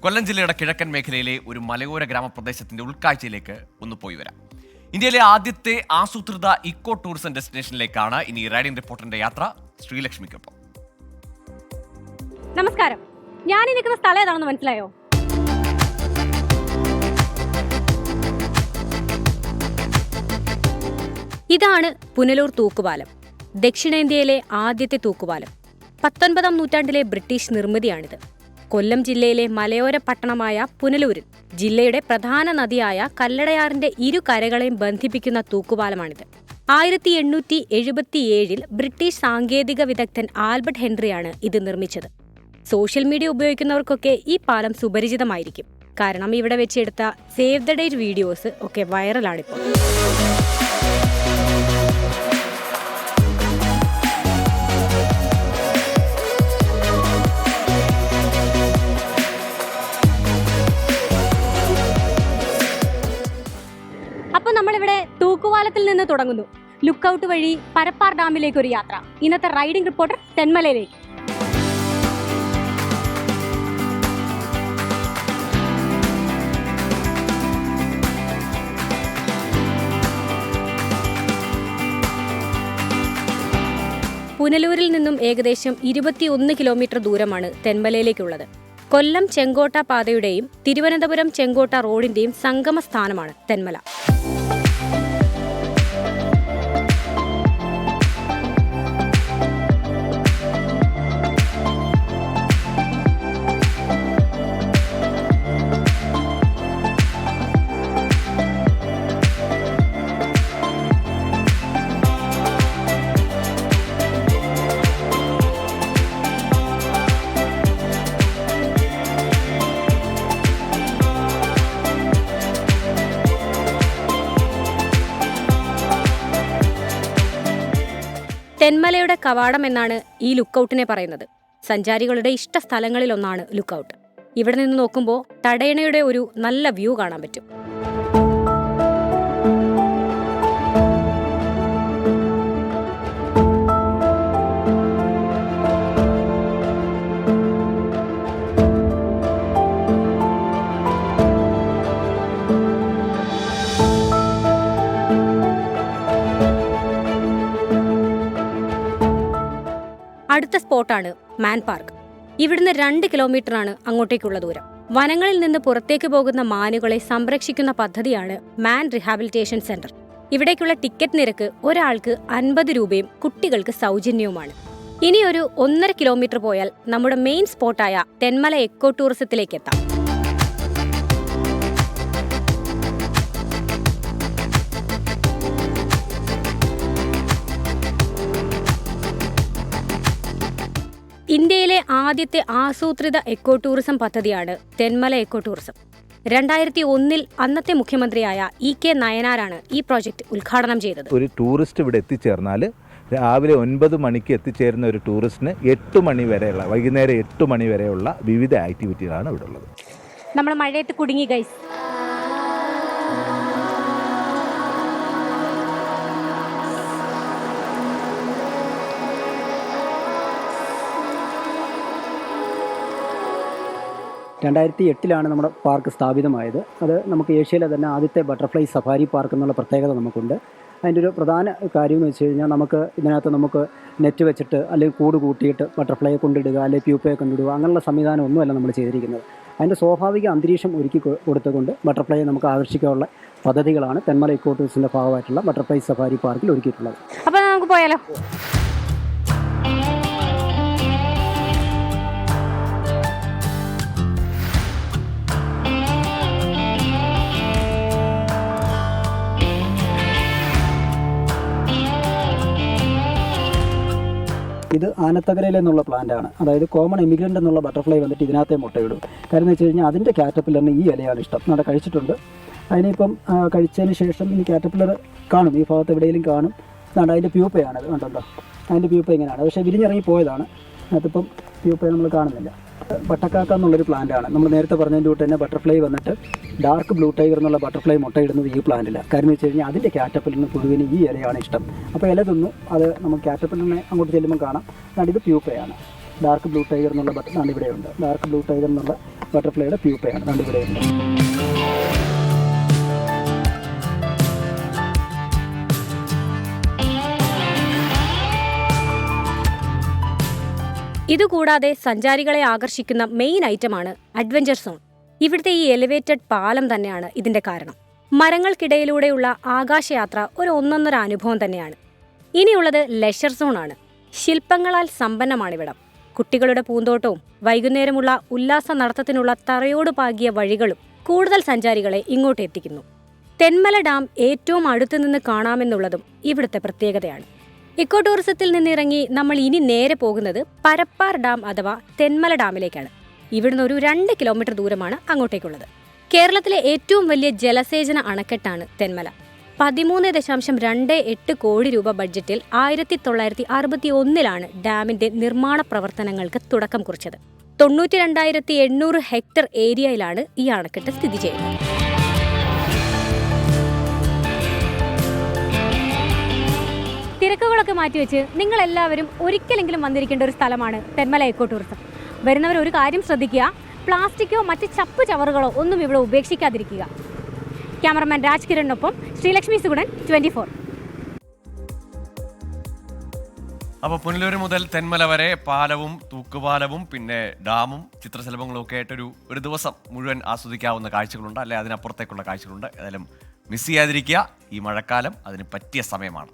കൊല്ലം ജില്ലയുടെ കിഴക്കൻ മേഖലയിലെ ഒരു മലയോര ഗ്രാമപ്രദേശത്തിന്റെ ഉൾക്കാഴ്ചയിലേക്ക് ഒന്ന് പോയി വരാം. ഇന്ത്യയിലെ ആദ്യത്തെ ആസൂത്രിത ഇക്കോ ടൂറിസം ഡെസ്റ്റിനേഷനിലേക്കാണ് ഇനി റൈഡിംഗ് റിപ്പോർട്ടറിന്റെ യാത്ര. ശ്രീലക്ഷ്മിക്കൊപ്പം. നമസ്കാരം. ഞാൻ നിൽക്കുന്ന സ്ഥലം ഏതാണെന്ന് മനസ്സിലായോ? ഇതാണ് പുനലൂർ തൂക്കുപാലം. ദക്ഷിണേന്ത്യയിലെ ആദ്യത്തെ തൂക്കുപാലം. പത്തൊൻപതാം നൂറ്റാണ്ടിലെ ബ്രിട്ടീഷ് നിർമ്മിതിയാണിത്. കൊല്ലം ജില്ലയിലെ മലയോര പട്ടണമായ പുനലൂരിൽ ജില്ലയുടെ പ്രധാന നദിയായ കല്ലടയാറിന്റെ ഇരു കരകളെയും ബന്ധിപ്പിക്കുന്ന തൂക്കുപാലമാണിത്. ആയിരത്തി എണ്ണൂറ്റി എഴുപത്തിയേഴിൽ ബ്രിട്ടീഷ് സാങ്കേതിക വിദഗ്ധൻ ആൽബർട്ട് ഹെൻറിയാണ് ഇത് നിർമ്മിച്ചത്. സോഷ്യൽ മീഡിയ ഉപയോഗിക്കുന്നവർക്കൊക്കെ ഈ പാലം സുപരിചിതമായിരിക്കും. കാരണം ഇവിടെ വെച്ചെടുത്ത സേവ് ദ ഡേറ്റ് വീഡിയോസ് ഒക്കെ വൈറലാണിപ്പോൾ. അപ്പോൾ തൂക്കുവാലത്തിൽ നിന്ന് തുടങ്ങുന്നു. ലുക്കൌട്ട് വഴി പരപ്പാർ ഡാമിലേക്ക് ഒരു യാത്ര. ഇന്നത്തെ റൈഡിംഗ് റിപ്പോർട്ടർ തെന്മലയിലേക്ക്. പുനലൂരിൽ നിന്നും ഏകദേശം ഇരുപത്തിയൊന്ന് കിലോമീറ്റർ ദൂരമാണ് തെന്മലയിലേക്കുള്ളത്. കൊല്ലം ചെങ്കോട്ട പാതയുടെയും തിരുവനന്തപുരം ചെങ്കോട്ട റോഡിന്റെയും സംഗമ സ്ഥാനമാണ് തെന്മല. തെന്മലയുടെ കവാടം എന്നാണ് ഈ ലുക്കൌട്ടിനെ പറയുന്നത്. സഞ്ചാരികളുടെ ഇഷ്ട സ്ഥലങ്ങളിലൊന്നാണ് ലുക്കൌട്ട്. ഇവിടെ നിന്ന് നോക്കുമ്പോൾ തടയണയുടെ ഒരു നല്ല വ്യൂ കാണാൻ പറ്റും. അടുത്ത സ്പോട്ടാണ് മാൻ പാർക്ക്. ഇവിടുന്ന് രണ്ട് കിലോമീറ്ററാണ് അങ്ങോട്ടേക്കുള്ള ദൂരം. വനങ്ങളിൽ നിന്ന് പുറത്തേക്ക് പോകുന്ന മാനുകളെ സംരക്ഷിക്കുന്ന പദ്ധതിയാണ് മാൻ റിഹാബിലിറ്റേഷൻ സെന്റർ. ഇവിടേക്കുള്ള ടിക്കറ്റ് നിരക്ക് ഒരാൾക്ക് അൻപത് രൂപയും കുട്ടികൾക്ക് സൗജന്യവുമാണ്. ഇനി ഒരു ഒന്നര കിലോമീറ്റർ പോയാൽ നമ്മുടെ മെയിൻ സ്പോട്ടായ തെന്മല എക്കോ ടൂറിസത്തിലേക്ക് എത്താം. ആദ്യത്തെ ആസൂത്രിത എക്കോ ടൂറിസം പദ്ധതിയാണ് തെന്മല എക്കോ ടൂറിസം രണ്ടായിരത്തി ഒന്നിൽ അന്നത്തെ മുഖ്യമന്ത്രിയായ ഇ കെ നയനാരാണ് ഈ പ്രോജക്റ്റ് ഉദ്ഘാടനം ചെയ്തത്. ഒരു ടൂറിസ്റ്റ് ഇവിടെ എത്തിച്ചേർന്നാൽ രാവിലെ ഒൻപത് മണിക്ക് എത്തിച്ചേരുന്ന ഒരു ടൂറിസ്റ്റിന് എട്ട് മണി വരെയുള്ള വൈകുന്നേരം എട്ട് മണി വരെയുള്ള വിവിധ ആക്ടിവിറ്റികളാണ് ഇവിടെ ഉള്ളത് നമ്മൾ മഴയത്ത് കുടുങ്ങി ഗൈസ് രണ്ടായിരത്തി എട്ടിലാണ് നമ്മുടെ പാർക്ക് സ്ഥാപിതമായത്. അത് നമുക്ക് ഏഷ്യയിലെ തന്നെ ആദ്യത്തെ ബട്ടർഫ്ലൈ സഫാരി പാർക്ക് എന്നുള്ള പ്രത്യേകത നമുക്കുണ്ട്. അതിന്റെ ഒരു പ്രധാന കാര്യം എന്ന് വെച്ച് കഴിഞ്ഞാൽ നമുക്ക് ഇതിനകത്ത് നമുക്ക് നെറ്റ് വെച്ചിട്ട് അല്ലെങ്കിൽ കൂട് കൂട്ടിയിട്ട് ബട്ടർഫ്ലൈയെ കൊണ്ടിടുക അല്ലെങ്കിൽ പ്യൂപ്പയെ കൊണ്ടിടുക അങ്ങനെയുള്ള സംവിധാനം ഒന്നുമല്ല നമ്മൾ ചെയ്തിരിക്കുന്നത്. അതിന്റെ സ്വാഭാവിക അന്തരീക്ഷം ഒരുക്കി കൊടുത്തുകൊണ്ട് ബട്ടർഫ്ലൈയെ നമുക്ക് ആകർഷിക്കാനുള്ള പദ്ധതികളാണ് തെന്മല ഇക്കോ ഭാഗമായിട്ടുള്ള ബട്ടർഫ്ലൈ സഫാരി പാർക്കിൽ ഒരുക്കിയിട്ടുള്ളത്. അപ്പോൾ നമുക്ക് പോയാലോ? ഇത് ആനത്തകരയിൽ എന്നുള്ള പ്ലാന്റ് ആണ്. അതായത് കോമൺ എമിഗ്രന്റ് എന്നുള്ള ബട്ടർഫ്ലൈ വന്നിട്ട് ഇതിനകത്തെ മുട്ടയിടും. കാരണം എന്ന് വെച്ച് കഴിഞ്ഞാൽ അതിന്റെ കാറ്റപ്പില്ലറിന് ഈ ഇലയാണ് ഇഷ്ടം. നമ്മുടെ കഴിച്ചിട്ടുണ്ട്. അതിനിപ്പം കഴിച്ചതിന് ശേഷം ഈ കാറ്റപ്പില്ലർ കാണും. ഈ ഭാഗത്ത് എവിടെയെങ്കിലും കാണും. അതാണ് അതിന്റെ പ്യൂപ്പയാണ് കണ്ടോ അതിന്റെ പ്യൂപ്പ ഇങ്ങനെയാണ്. പക്ഷേ വിരിഞ്ഞിറങ്ങി പോയതാണ് അതിപ്പം പ്യൂപ്പയെ നമ്മൾ കാണുന്നില്ല. പട്ടക്കാക്ക എന്നുള്ളൊരു പ്ലാന്റ് ആണ്. നമ്മൾ നേരത്തെ പറഞ്ഞതിന്റെ കൂട്ട് തന്നെ ബട്ടർഫ്ലൈ വന്നിട്ട് ഡാർക്ക് ബ്ലൂ ടൈഗർ എന്നുള്ള ബട്ടർഫ്ലൈ മുട്ടയിടുന്നത് ഈ പ്ലാന്റിലാണ് കാരണം വെച്ച് കഴിഞ്ഞാൽ അതിന്റെ കാറ്റപ്പിലിന് പുഴുവിന് ഈ ഇലയാണ് ഇഷ്ടം. അപ്പോൾ ഇല തിന്നു അത് നമുക്ക് കാറ്റപ്പിലിനെ അങ്ങോട്ട് ചെല്ലുമ്പോൾ കാണാം. അതാണ് ഇത് പ്യൂപ്പയാണ് ഡാർക്ക് ബ്ലൂ ടൈഗർ എന്നുള്ള ബട്ടർ ഇവിടെയുണ്ട്. ഡാർക്ക് ബ്ലൂ ടൈഗർ എന്നുള്ള ബട്ടർഫ്ലൈയുടെ പ്യൂപ്പയാണ് ഇവിടെയുണ്ട്. ഇതുകൂടാതെ സഞ്ചാരികളെ ആകർഷിക്കുന്ന മെയിൻ ഐറ്റമാണ് അഡ്വഞ്ചർ സോൺ ഇവിടുത്തെ ഈ എലിവേറ്റഡ് പാലം തന്നെയാണ് ഇതിന്റെ കാരണം. മരങ്ങൾക്കിടയിലൂടെയുള്ള ആകാശയാത്ര ഒരു ഒന്നൊന്നര അനുഭവം തന്നെയാണ്. ഇനിയുള്ളത് ലെഷർ സോണാണ് ശില്പങ്ങളാൽ സമ്പന്നമാണിവിടം കുട്ടികളുടെ പൂന്തോട്ടവും വൈകുന്നേരമുള്ള ഉല്ലാസ നടത്തത്തിനുള്ള തറയോട് പാകിയ വഴികളും കൂടുതൽ സഞ്ചാരികളെ ഇങ്ങോട്ട് എത്തിക്കുന്നു. തെന്മല ഡാം ഏറ്റവും അടുത്തുനിന്ന് കാണാമെന്നുള്ളതും ഇവിടുത്തെ പ്രത്യേകതയാണ്. ഇക്കോ ടൂറിസത്തിൽ നിന്നിറങ്ങി നമ്മൾ ഇനി നേരെ പോകുന്നത് പരപ്പാർ ഡാം അഥവാ തെന്മല ഡാമിലേക്കാണ്. ഇവിടുന്ന് ഒരു രണ്ട് കിലോമീറ്റർ ദൂരമാണ് അങ്ങോട്ടേക്കുള്ളത്. കേരളത്തിലെ ഏറ്റവും വലിയ ജലസേചന അണക്കെട്ടാണ് തെന്മല. പതിമൂന്ന് ദശാംശം രണ്ട് എട്ട് കോടി രൂപ ബഡ്ജറ്റിൽ ആയിരത്തി തൊള്ളായിരത്തി അറുപത്തി ഒന്നിലാണ് ഡാമിന്റെ നിർമ്മാണ പ്രവർത്തനങ്ങൾക്ക് തുടക്കം കുറിച്ചത്. തൊണ്ണൂറ്റി രണ്ടായിരത്തി എണ്ണൂറ് ഹെക്ടർ ഏരിയയിലാണ് ഈ അണക്കെട്ട് സ്ഥിതി ചെയ്യുന്നത്. തിരക്കുകളൊക്കെ മാറ്റിവെച്ച് നിങ്ങൾ എല്ലാവരും ഒരിക്കലെങ്കിലും വന്നിരിക്കേണ്ട ഒരു സ്ഥലമാണ് തെന്മല എക്കോ ടൂറിസം വരുന്നവർ ഒരു കാര്യം ശ്രദ്ധിക്കുക. പ്ലാസ്റ്റിക്കോ മറ്റ് ചപ്പ് ചവറുകളോ ഒന്നും ഇവിടെ ഉപേക്ഷിക്കാതിരിക്കുക. ക്യാമറമാൻ രാജ് കിരണിനൊപ്പം ശ്രീലക്ഷ്മി സുഗുണൻ ട്വന്റി ഫോർ. അപ്പോൾ പുനലൂർ മുതൽ തെന്മല വരെ പാലവും തൂക്കുപാലവും പിന്നെ ഡാമും ചിത്രശലഭങ്ങളും ഒക്കെ ആയിട്ടൊരു ഒരു ദിവസം മുഴുവൻ ആസ്വദിക്കാവുന്ന കാഴ്ചകളുണ്ട്. അല്ലെ? അതിനപ്പുറത്തേക്കുള്ള കാഴ്ചകളുണ്ട്. ഏതായാലും മിസ് ചെയ്യാതിരിക്കുക. ഈ മഴക്കാലം അതിന് പറ്റിയ സമയമാണ്.